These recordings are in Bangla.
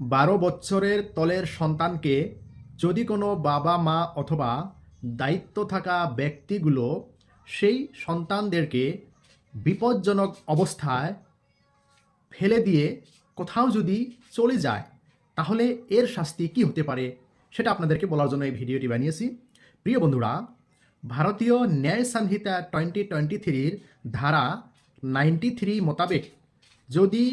বারো বছরের তলের সন্তানকে যদি কোনো বাবা, মা অথবা দায়িত্ব থাকা ব্যক্তিগুলো সেই সন্তানদেরকে বিপজ্জনক অবস্থায় ফেলে দিয়ে কোথাও যদি চলে যায়, তাহলে এর শাস্তি কি হতে পারে সেটা আপনাদেরকে বলার জন্য এই ভিডিওটি বানিয়েছি। প্রিয় বন্ধুরা, ভারতীয় ন্যায় সংহিতা টোয়েন্টি টোয়েন্টি থ্রির ধারা নাইনটি থ্রি মোতাবেক যদি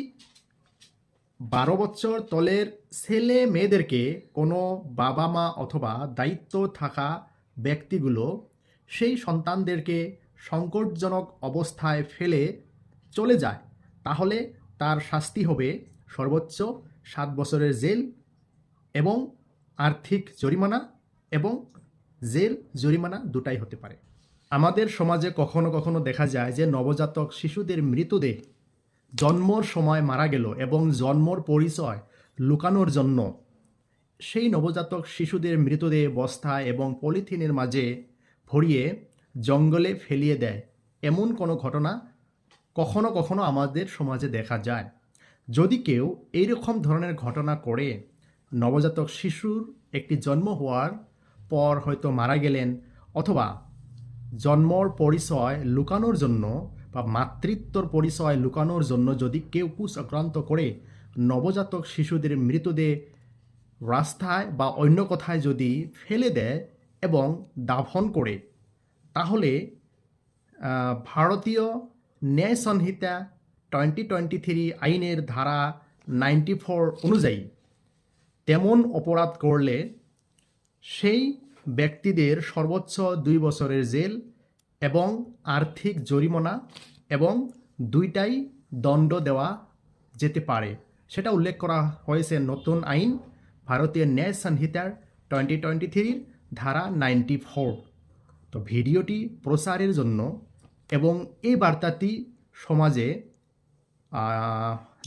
বারো বছর তলের ছেলে মেয়েদেরকে কোনো বাবা মা অথবা দায়িত্ব থাকা ব্যক্তিগুলো সেই সন্তানদেরকে সংকটজনক অবস্থায় ফেলে চলে যায়। তাহলে তার শাস্তি হবে সর্বোচ্চ সাত বছরের জেল এবং আর্থিক জরিমানা এবং জেল জরিমানা দুটাই হতে পারে। আমাদের সমাজে কখনো কখনো দেখা যায় যে নবজাতক শিশুদের মৃতদেহ জন্মর সময় মারা গেল এবং জন্মর পরিচয় লুকানোর জন্য সেই নবজাতক শিশুদের মৃতদেহ বস্তা এবং পলিথিনের মাঝে ভরিয়ে জঙ্গলে ফেলিয়ে দেয়। এমন কোনো ঘটনা কখনো কখনো আমাদের সমাজে দেখা যায়। যদি কেউ এইরকম ধরনের ঘটনা করে, নবজাতক শিশুর একটি জন্ম হওয়ার পর হয়তো মারা গেলেন অথবা জন্মর পরিচয় লুকানোর জন্য বা মাতৃত্বর পরিচয় লুকানোর জন্য যদি কেউ কুচক্রান্ত করে নবজাতক শিশুদের মৃতদেহ রাস্তায় বা অন্য কথায় যদি ফেলে দেয় এবং দাফন করে, তাহলে ভারতীয় ন্যায় সংহিতা টোয়েন্টি টোয়েন্টি থ্রি আইনের ধারা নাইনটি ফোর অনুযায়ী তেমন অপরাধ করলে সেই ব্যক্তিদের সর্বোচ্চ দুই বছরের জেল এবং আর্থিক জরিমানা এবং দুইটাই দণ্ড দেওয়া যেতে পারে। সেটা উল্লেখ করা হয়েছে নতুন আইন, ভারতীয় ন্যায় সংহিতার টোয়েন্টি টোয়েন্টি থ্রির ধারা নাইনটি ফোর তো ভিডিওটি প্রচারের জন্য এবং এই বার্তাটি সমাজে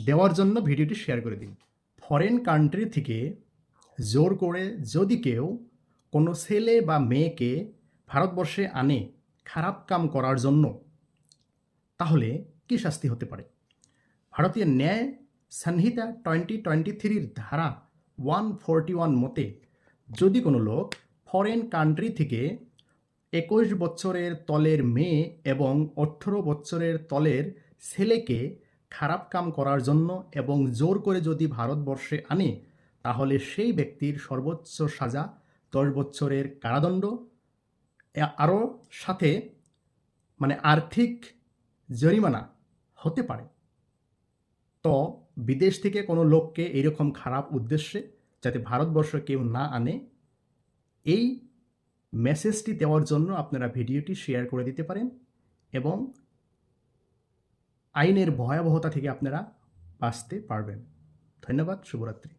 দেওয়ার জন্য ভিডিওটি শেয়ার করে দিন। ফরেন কান্ট্রি থেকে জোর করে যদি কেউ কোনো ছেলে বা মেয়েকে ভারতবর্ষে আনে খারাপ কাম করার জন্য, তাহলে কি শাস্তি হতে পারে? ভারতীয় ন্যায় সংহিতা টোয়েন্টি টোয়েন্টি থ্রির ধারা ওয়ান ফোরটি ওয়ান মতে, যদি কোনো লোক ফরেন কান্ট্রি থেকে একুশ বছরের তলের মেয়ে এবং আঠেরো বছরের তলের ছেলেকে খারাপ কাম করার জন্য এবং জোর করে যদি ভারতবর্ষে আনে, তাহলে সেই ব্যক্তির সর্বোচ্চ সাজা দশ বছরের কারাদণ্ড আরও সাথে মানে আর্থিক জরিমানা হতে পারে। তো বিদেশ থেকে কোনো লোককে এরকম খারাপ উদ্দেশ্যে যাতে ভারতবর্ষ কেউ না আনে, এই মেসেজটি দেওয়ার জন্য আপনারা ভিডিওটি শেয়ার করে দিতে পারেন এবং আইনের ভয়াবহতা থেকে আপনারা বাঁচতে পারবেন। ধন্যবাদ, শুভরাত্রি।